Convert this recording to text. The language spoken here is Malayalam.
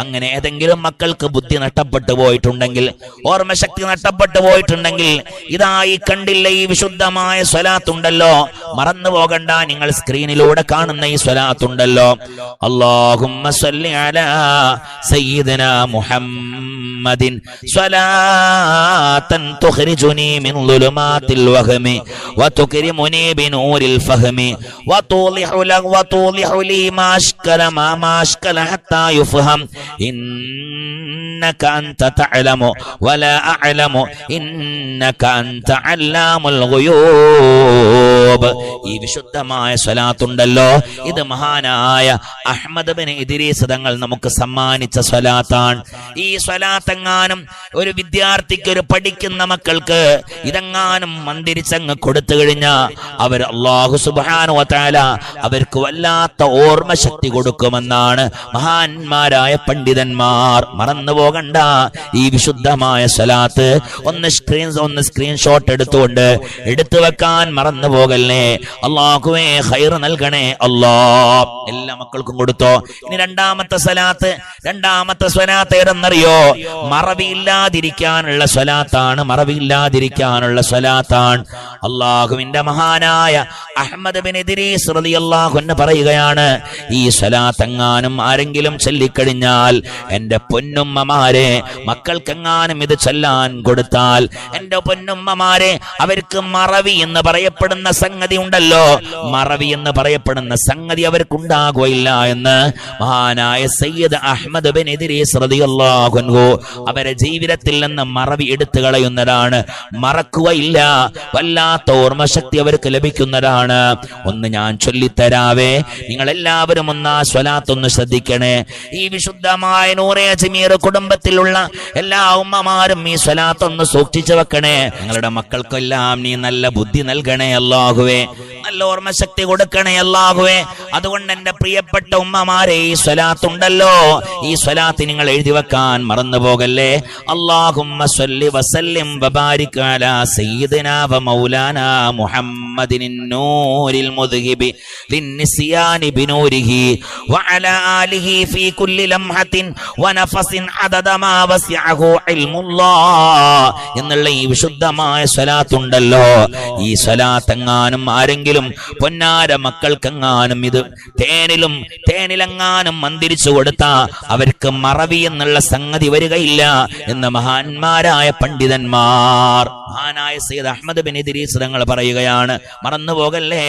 അങ്ങനെ ഏതെങ്കിലും മക്കൾക്ക് ബുദ്ധി നഷ്ടപ്പെട്ടു പോയിട്ടുണ്ടെങ്കിൽ ഓർമ്മശക്തി നഷ്ടപ്പെട്ടു പോയിട്ടുണ്ടെങ്കിൽ ഇതായി കണ്ടില്ല ഈ വിശുദ്ധമായ സ്വലാത്തുണ്ടല്ലോ. മറന്നു പോകണ്ട നിങ്ങൾ സ്ക്രീനിലൂടെ കാണുന്ന ഈ സ്വലാത്തുണ്ടല്ലോ. സ്വല്ലി അലാ محمد صلاة تخرجني من ظلمات الوهم وتكرمني بنور الفهم وتوضح لك وتوضح لي ما أشكل ما ما أشكل حتى يفهم. إنك أنت تعلم ولا أعلم. إنك أنت علام الغيوب. ഈ വിശുദ്ധമായ സ്വലാത്തുണ്ടല്ലോ. ഇത് മഹാനായ അഹ്മദ് ബിൻ ഇദ്രീസ് തങ്ങൾ നമുക്ക് സമ്മാനിച്ച സ്വലാത്താണ്. ഈ സ്വലാത്തെങ്ങാനും ഒരു വിദ്യാർത്ഥിക്ക് ഒരു പഠിക്കുന്ന മക്കൾക്ക് ഇതെങ്ങാനും മന്ദിരിച്ചങ്ങ് കൊടുത്തു കഴിഞ്ഞാൽ അവർ അള്ളാഹു സുബാനു വാല അവർക്ക് വല്ലാത്ത ഓർമ്മ ശക്തി കൊടുക്കുമെന്നാണ് മഹാന്മാരായ പണ്ഡിതന്മാർ. മറന്നു പോകണ്ട ഈ വിശുദ്ധമായ സ്വലാത്ത്. ഒന്ന് സ്ക്രീൻ ഒന്ന് സ്ക്രീൻഷോട്ട് എടുത്തുകൊണ്ട് എടുത്തു വെക്കാൻ മറന്നു പോകല്ലേ? അള്ളാഹുവേ ഹൈർ നൽകണേ. അല്ലാ എല്ലാ മക്കൾക്കും കൊടുത്തോ. ഇനി രണ്ടാമത്തെ സ്വലാത്ത് രണ്ടാമത്തെ സ്വലാത്ത് ഏതെന്നറിയോ? മറവിയില്ലാതിരിക്കാനുള്ള സ്വലാത്താണ് മറവിയില്ലാതിരിക്കാനുള്ള സ്വലാത്താണ്. അള്ളാഹുവിന്റെ മഹാനായ അഹമ്മദ് ബിൻ ഇദ്രീസ് പറയുകയാണ് ഈ സ്വലാത്തെങ്ങാനും ആരെങ്കിലും ചൊല്ലിക്കഴിഞ്ഞാൽ എന്റെ പൊന്നുമ്മമാരെ മക്കൾക്കെങ്ങാനും ഇത് ചൊല്ലാൻ കൊടുത്താൽ എന്റെ പൊന്നുമ്മമാരെ അവർക്ക് മറവി എന്ന് പറയപ്പെടുന്ന സംഗതി ഉണ്ടല്ലോ. മറവി എന്ന് പറയപ്പെടുന്ന സംഗതി അവർക്കുണ്ടാകുകയില്ല എന്ന് മഹാനായ സയ്യിദ് അഹമ്മദ് ബിൻ ഇദ്രീസ് റളിയല്ലാഹു അൻഹു അവരെ ജീവിതത്തിൽ നിന്ന് മറവി എടുത്തു കളയുന്നതാണ്. മറക്കുകയില്ല. വല്ലാത്ത ഓർമ്മശക്തി അവർക്ക് ലഭിക്കുന്നതാണ്. ഒന്ന് ഞാൻ ചൊല്ലിത്തരാവേ. നിങ്ങൾ എല്ലാവരും ഒന്ന് ആ സ്വലാത്തൊന്ന് ശ്രദ്ധിക്കണേ. ഈ വിശുദ്ധമായ നൂറേ അജ്മീർ കുടുംബത്തിലുള്ള എല്ലാ ഉമ്മമാരും ഈ സ്വലാത്തൊന്ന് സൂക്ഷിച്ചു വെക്കണേ. നിങ്ങളുടെ മക്കൾക്കെല്ലാം നീ നല്ല ബുദ്ധി നൽകണേ അല്ലാഹുവേ. നല്ല ഓർമ്മശക്തി കൊടുക്കണേ അല്ലാഹുവേ. അതുകൊണ്ട് എന്റെ പ്രിയപ്പെട്ട ഉമ്മമാരെ ഈ സ്വലാത്തുണ്ടല്ലോ. ഈ സ്വലാത്ത് നിങ്ങൾ എഴുതി വെക്കാൻ മറന്നു പോകല്ലേ സല്ലി വസല്ലിം അലാ സയ്യിദിനാ വ മുഹമ്മദിൻ ബിനൂരിഹി വഅലാ ആലിഹി ഫീ കുല്ലി അദദ മാ ഇൽമുല്ലാഹ് എന്നുള്ള ഈ വിശുദ്ധമായ സ്വലാത്തുണ്ടല്ലോ. ഈ സ്വലാത്തെങ്ങാനും ആരെങ്കിലും പൊന്നാര മക്കൾക്കെങ്ങാനും ഇത് തേനിലും തേനിലെങ്ങാനും മന്തിരിച്ചു കൊടുത്ത അവർക്ക് മറവി എന്നുള്ള സംഗതി വരികയില്ല എന്ന് മഹാന്മാരായ പണ്ഡിതന്മാർ മഹാനായ സയ്യിദ് അഹമ്മദ് ബിൻ ഇദ്രീസ് തങ്ങൾ പറയുകയാണ്. മറന്നു പോകല്ലേ